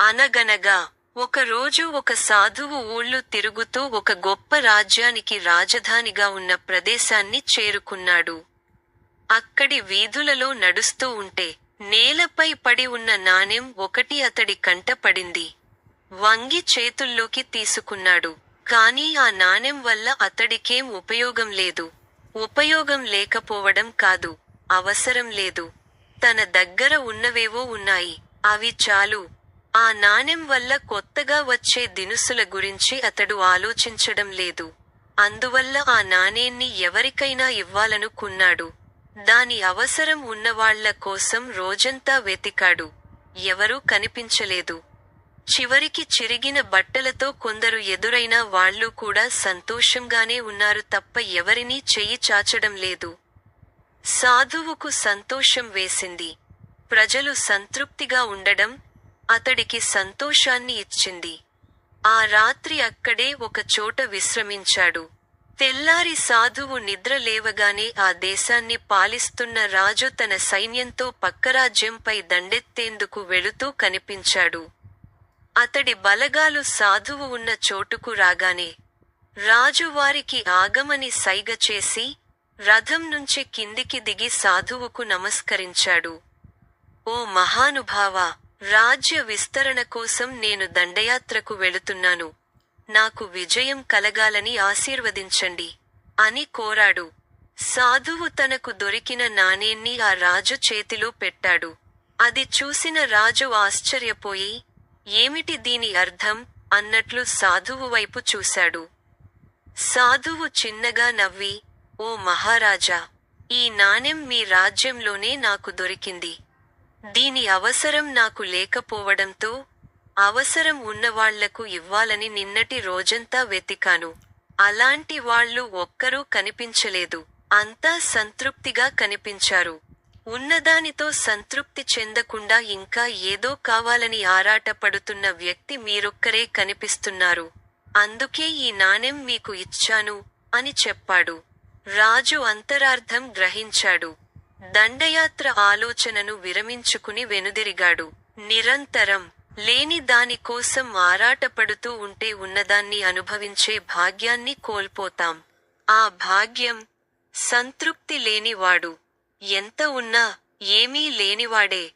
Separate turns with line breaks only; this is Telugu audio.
అనగనగా ఒకరోజు ఒక సాధువు ఊళ్ళు తిరుగుతూ ఒక గొప్ప రాజ్యానికి రాజధానిగా ఉన్న ప్రదేశాన్ని చేరుకున్నాడు. అక్కడి వీధులలో నడుస్తూ ఉంటే నేలపై పడి ఉన్న నాణెం ఒకటి అతడి కంట పడింది. వంగి చేతుల్లోకి తీసుకున్నాడు. కానీ ఆ నాణెం వల్ల అతడికేం ఉపయోగం లేదు. ఉపయోగం లేకపోవడం కాదు అవసరం లేదు. తన దగ్గర ఉన్నవేవో ఉన్నాయి. అవి చాలు. ఆ నాణెం వల్ల కొత్తగా వచ్చే దినుసుల గురించి అతడు ఆలోచించడం లేదు. అందువల్ల ఆ నాణేన్ని ఎవరికైనా ఇవ్వాలనుకున్నాడు. దాని అవసరం ఉన్నవాళ్ళ కోసం రోజంతా వెతికాడు. ఎవరూ కనిపించలేదు. చివరికి చిరిగిన బట్టలతో కొందరు ఎదురైన వాళ్ళు కూడా సంతోషంగానే ఉన్నారు తప్ప ఎవరినీ చెయ్యి చాచడం లేదు. సాధువుకు సంతోషం వేసింది. ప్రజలు సంతృప్తిగా ఉండడం అతడికి సంతోషాన్ని ఇచ్చింది. ఆ రాత్రి అక్కడే ఒక చోట విశ్రమించాడు. తెల్లారి సాధువు నిద్ర లేవగానే ఆ దేశాన్ని పాలిస్తున్న రాజు తన సైన్యంతో పక్కరాజ్యంపై దండెత్తేందుకు వెళుతూ కనిపించాడు. అతడి బలగాలు సాధువు ఉన్న చోటుకు రాగానే రాజు వారికి ఆగమని సైగ చేసి రథం నుంచి కిందికి దిగి సాధువుకు నమస్కరించాడు. ఓ మహానుభావా! రాజ్య విస్తరణ కోసం నేను దండయాత్రకు వెళుతున్నాను. నాకు విజయం కలగాలని ఆశీర్వదించండి అని కోరాడు. సాధువు తనకు దొరికిన నాణేన్ని ఆ రాజు చేతిలో పెట్టాడు. అది చూసిన రాజు ఆశ్చర్యపోయి ఏమిటి దీని అర్థం? అన్నట్లు సాధువు వైపు చూశాడు. సాధువు చిన్నగా నవ్వి ఓ మహారాజా ఈ నాణెం మీ రాజ్యంలోనే నాకు దొరికింది. దీని అవసరం నాకు లేకపోవడంతో అవసరం ఉన్నవాళ్ళకు ఇవ్వాలని నిన్నటి రోజంతా వెతికాను. అలాంటి వాళ్ళు ఒక్కరూ కనిపించలేదు. అంతా సంతృప్తిగా కనిపించారు. ఉన్నదానితో సంతృప్తి చెందకుండా ఇంకా ఏదో కావాలని ఆరాటపడుతున్న వ్యక్తి మీరొక్కరే కనిపిస్తున్నారు. అందుకే ఈ నాణెం మీకు ఇచ్చాను అని చెప్పాడు. రాజు అంతరార్థం గ్రహించాడు. దండయాత్ర ఆలోచనను విరమించుకుని వెనుదిరిగాడు. నిరంతరం లేని దాని కోసం ఆరాటపడుతూ ఉంటే ఉన్నదాన్ని అనుభవించే భాగ్యాన్ని కోల్పోతాం. ఆ భాగ్యం సంతృప్తి లేనివాడు. ఎంత ఉన్నా ఏమీ లేనివాడే.